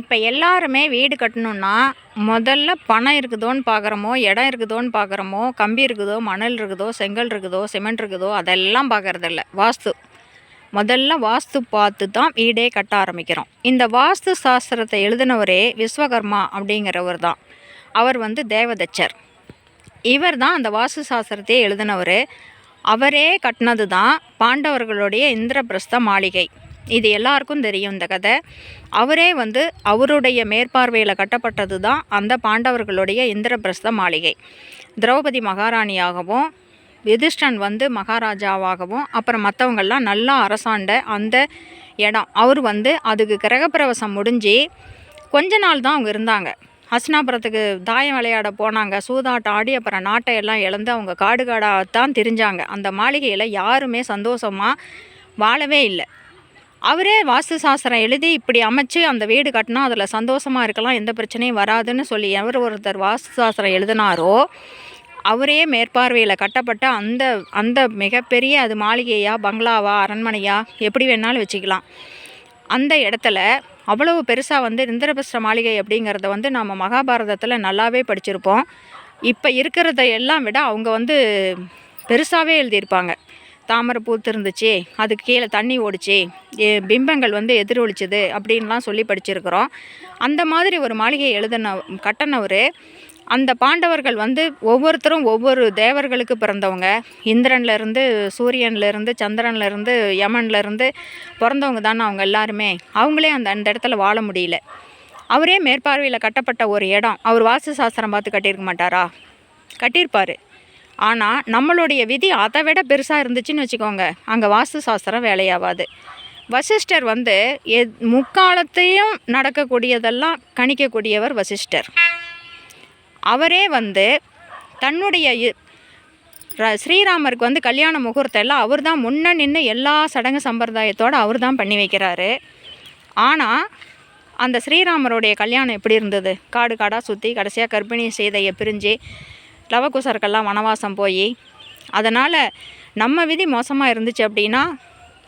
இப்போ எல்லாருமே வீடு கட்டணுன்னா முதல்ல பணம் இருக்குதோன்னு பார்க்குறோமோ இடம் இருக்குதோன்னு பார்க்குறோமோ கம்பி இருக்குதோ மணல் இருக்குதோ செங்கல் இருக்குதோ சிமெண்ட் இருக்குதோ அதெல்லாம் பார்க்குறதில்ல வாஸ்து. முதல்ல வாஸ்து பார்த்து தான் வீடே கட்ட ஆரம்பிக்கிறோம். இந்த வாஸ்து சாஸ்திரத்தை எழுதினவரே விஸ்வகர்மா அப்படிங்கிறவர் தான். அவர் வந்து தேவதச்சர். இவர் தான் அந்த வாஸ்து சாஸ்திரத்தையே எழுதினவர். அவரே கட்டினது தான் பாண்டவர்களுடைய இந்திரபிரஸ்த மாளிகை. இது எல்லாருக்கும் தெரியும் இந்த கதை. அவரே வந்து அவருடைய மேற்பார்வையில் கட்டப்பட்டது தான் அந்த பாண்டவர்களுடைய இந்திரபிரஸ்த மாளிகை. திரௌபதி மகாராணியாகவும் யுதிஷ்டன் வந்து மகாராஜாவாகவும் அப்புறம் மற்றவங்கள்லாம் நல்லா அரசாண்ட அந்த இடம். அவர் வந்து அதுக்கு கிரகப்பிரவேசம் முடிஞ்சு கொஞ்ச நாள் தான் அவங்க இருந்தாங்க. ஹஸ்னாபுரத்துக்கு தாயம் விளையாட போனாங்க சூதாட்டம் ஆடி அப்புறம் நாட்டை எல்லாம் இழந்து அவங்க காடு காடாக தான் திரிஞ்சாங்க. அந்த மாளிகையில் யாருமே சந்தோஷமாக வாழவே இல்லை. அவரே வாஸ்து சாஸ்திரம் எழுதி இப்படி அமைச்சு அந்த வீடு கட்டினா அதில் சந்தோஷமாக இருக்கலாம் எந்த பிரச்சனையும் வராதுன்னு சொல்லி எவர் ஒருத்தர் வாஸ்து சாஸ்திரம் எழுதினாரோ அவரே மேற்பார்வையில் கட்டப்பட்ட அந்த அந்த மிகப்பெரிய அது மாளிகையா பங்களாவா அரண்மனையா எப்படி வேணாலும் வச்சுக்கலாம். அந்த இடத்துல அவ்வளவு பெருசாக வந்து இந்திரபிரஸ்த மாளிகை அப்படிங்கிறத வந்து நம்ம மகாபாரதத்தில் நல்லாவே படிச்சிருப்போம். இப்போ இருக்கிறத எல்லாம் விட அவங்க வந்து பெருசாகவே எழுதியிருப்பாங்க. தாமரை பூத்து இருந்துச்சு அதுக்கு கீழே தண்ணி ஓடிச்சு. பிம்பங்கள் வந்து எதிரொலிச்சது அப்படின்லாம் சொல்லி படிச்சிருக்கிறோம். அந்த மாதிரி ஒரு மாளிகையை எழுதின கட்டினவர் அந்த பாண்டவர்கள் வந்து ஒவ்வொருத்தரும் ஒவ்வொரு தேவர்களுக்கு பிறந்தவங்க. இந்திரன்லேருந்து சூரியன்லேருந்து சூரியன்ல இருந்து பிறந்தவங்க தானே அவங்க எல்லாருமே. அவங்களே அந்த அந்த இடத்துல வாழ முடியல. அவரே மேற்பார்வையில் கட்டப்பட்ட ஒரு இடம். அவர் வாஸ்து சாஸ்திரம் பார்த்து கட்டியிருக்க மாட்டாரா? கட்டியிருப்பார். ஆனால் நம்மளுடைய விதி அதை விட பெருசாக இருந்துச்சுன்னு வச்சுக்கோங்க. அங்கே வாஸ்து சாஸ்திரம் வேலையாகாது வசிஷ்டர் வந்து எ முக்காலத்தையும் நடக்கக்கூடியதெல்லாம் கணிக்கக்கூடியவர் வசிஷ்டர். அவரே வந்து தன்னுடைய இ- ஸ்ரீராமருக்கு வந்து கல்யாண முகூர்த்தம் எல்லாம் அவர் தான் முன்ன நின்று எல்லா சடங்கு சம்பிரதாயத்தோடு அவர் தான் பண்ணி வைக்கிறாரு. ஆனால் அந்த ஸ்ரீராமருடைய கல்யாணம் எப்படி இருந்தது? காடு காடாக சுற்றி கடைசியாக கர்ப்பிணி செய்தையை பிரிஞ்சு லவகுசர்கள்லாம் வனவாசம் போய் அதனால் நம்ம விதி மோசமாக இருந்துச்சு அப்படின்னா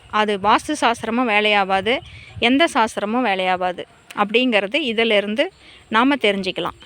அது வாஸ்து சாஸ்திரமும் வேலையாகாது எந்த சாஸ்திரமும் வேலையாகாது. அப்படிங்கிறது இதிலிருந்து நாம் தெரிஞ்சுக்கலாம்.